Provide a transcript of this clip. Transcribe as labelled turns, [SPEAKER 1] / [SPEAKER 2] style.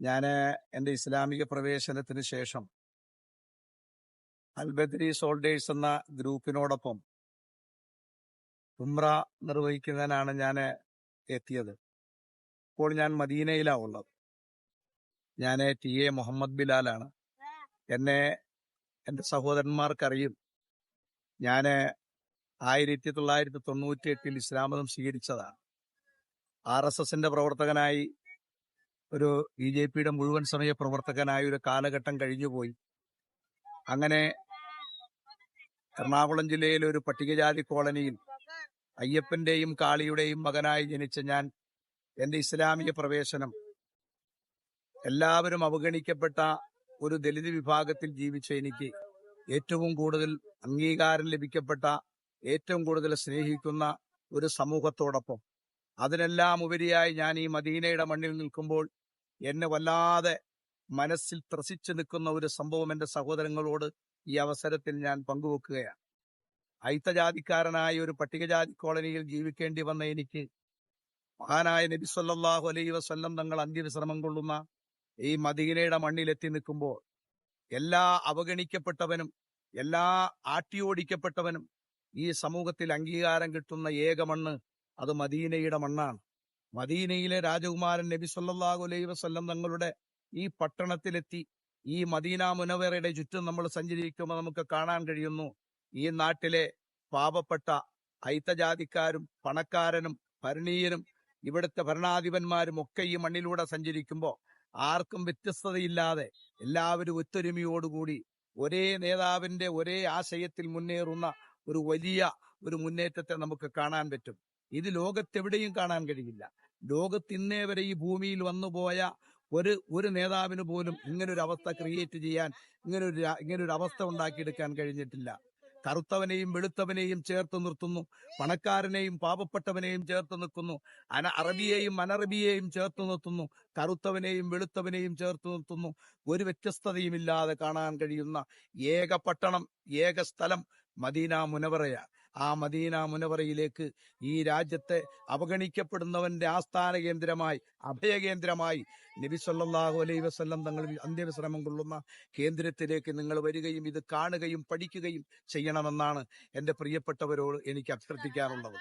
[SPEAKER 1] ഞാൻ എന്റെ ഇസ്ലാമിക പ്രവേശനത്തിന് ശേഷം അൽബദ്രി സോൾഡേഴ്സ് എന്ന ഗ്രൂപ്പിനോടൊപ്പം ഉംറ നിർവഹിക്കുന്നതിനാണ് ഞാൻ എത്തിയത്. ഇപ്പോൾ ഞാൻ മദീനയിലാണ് ഉള്ളത്. ഞാൻ ടി എ മുഹമ്മദ് ബിലാലാണ്. എന്നെ എന്റെ സഹോദരന്മാർക്കറിയും. ഞാൻ ആയിരത്തി തൊള്ളായിരത്തി തൊണ്ണൂറ്റി എട്ടിൽ ഇസ്ലാമതം സ്വീകരിച്ചതാണ്. ആർ എസ് എസിന്റെ പ്രവർത്തകനായി ഒരു ബി ജെ പിയുടെ മുഴുവൻ സമയ പ്രവർത്തകനായ ഒരു കാലഘട്ടം കഴിഞ്ഞുപോയി. അങ്ങനെ എറണാകുളം ജില്ലയിലെ ഒരു പട്ടികജാതി കോളനിയിൽ അയ്യപ്പന്റെയും കാളിയുടെയും മകനായി ജനിച്ച ഞാൻ എന്റെ ഇസ്ലാമിക പ്രവേശനം എല്ലാവരും അവഗണിക്കപ്പെട്ട ഒരു ദലിത് വിഭാഗത്തിൽ ജീവിച്ച എനിക്ക് ഏറ്റവും കൂടുതൽ അംഗീകാരം ലഭിക്കപ്പെട്ട ഏറ്റവും കൂടുതൽ സ്നേഹിക്കുന്ന ഒരു സമൂഹത്തോടൊപ്പം അതിനെല്ലാം ഉപരിയായി ഞാൻ ഈ മദീനയുടെ മണ്ണിൽ നിൽക്കുമ്പോൾ എന്നെ വല്ലാതെ മനസ്സിൽ ത്രസിച്ചു നിൽക്കുന്ന ഒരു സംഭവം എന്റെ സഹോദരങ്ങളോട് ഈ അവസരത്തിൽ ഞാൻ പങ്കുവെക്കുകയാണ്. ഐത്തജാതിക്കാരനായ ഒരു പട്ടികജാതി കോളനിയിൽ ജീവിക്കേണ്ടി വന്ന എനിക്ക് മഹാനായ നബി സല്ലാഹു അലൈ വസ്ല്ലം തങ്ങൾ അന്ത്യവിശ്രമം കൊള്ളുന്ന ഈ മദീനയുടെ മണ്ണിലെത്തി നിൽക്കുമ്പോൾ എല്ലാ അവഗണിക്കപ്പെട്ടവനും എല്ലാ ആട്ടിയോടിക്കപ്പെട്ടവനും ഈ സമൂഹത്തിൽ അംഗീകാരം കിട്ടുന്ന ഏക മണ്ണ് അത് മദീനയുടെ മണ്ണാണ്. മദീനയിലെ രാജകുമാരൻ നബി സല്ലാഹു അലൈഹി വസല്ലം തങ്ങളുടെ ഈ പട്ടണത്തിലെത്തി. ഈ മദീന മുനവറയുടെ ചുറ്റും നമ്മൾ സഞ്ചരിക്കുമ്പോൾ നമുക്ക് കാണാൻ കഴിയുന്നു ഈ നാട്ടിലെ പാപപ്പെട്ട ഐത്തജാതിക്കാരും പണക്കാരനും ഭരണീയനും ഇവിടുത്തെ ഭരണാധിപന്മാരും ഒക്കെ ഈ മണ്ണിലൂടെ സഞ്ചരിക്കുമ്പോൾ ആർക്കും വ്യത്യസ്തതയില്ലാതെ എല്ലാവരും ഒത്തൊരുമയോടുകൂടി ഒരേ നേതാവിന്റെ ഒരേ ആശയത്തിൽ മുന്നേറുന്ന ഒരു വലിയ ഒരു മുന്നേറ്റത്തെ നമുക്ക് കാണാൻ പറ്റും. ഇത് ലോകത്തെവിടെയും കാണാൻ കഴിയില്ല. ലോകത്ത് ഇന്നേ വരെ ഈ ഭൂമിയിൽ വന്നുപോയ ഒരു ഒരു നേതാവിന് പോലും ഇങ്ങനൊരു അവസ്ഥ ക്രിയേറ്റ് ചെയ്യാൻ ഇങ്ങനൊരു ഇങ്ങനൊരു അവസ്ഥ ഉണ്ടാക്കിയെടുക്കാൻ കഴിഞ്ഞിട്ടില്ല. കറുത്തവനെയും വെളുത്തവനെയും ചേർത്ത് നിർത്തുന്നു. പണക്കാരനെയും പാവപ്പെട്ടവനെയും ചേർത്ത് നിൽക്കുന്നു. അന അറബിയെയും അനറബിയെയും ചേർത്ത് നിർത്തുന്നു. കറുത്തവനെയും വെളുത്തവനെയും ചേർത്ത് നിർത്തുന്നു. ഒരു വ്യത്യസ്തതയുമില്ലാതെ കാണാൻ കഴിയുന്ന ഏക പട്ടണം ഏക സ്ഥലം മദീന മുനവറയാണ്. ആ മദീന മുനവറയിലേക്ക് ഈ രാജ്യത്തെ അവഗണിക്കപ്പെടുന്നവന്റെ ആസ്ഥാന കേന്ദ്രമായി അഭയകേന്ദ്രമായി നബി സല്ലല്ലാഹു അലൈഹി വസല്ലം തങ്ങൾ അന്ത്യവിശ്രമം കൊള്ളുന്ന കേന്ദ്രത്തിലേക്ക് നിങ്ങൾ വരികയും ഇത് കാണുകയും പഠിക്കുകയും ചെയ്യണമെന്നാണ് എന്റെ പ്രിയപ്പെട്ടവരോട് എനിക്ക് അഭ്യർത്ഥിക്കാറുള്ളത്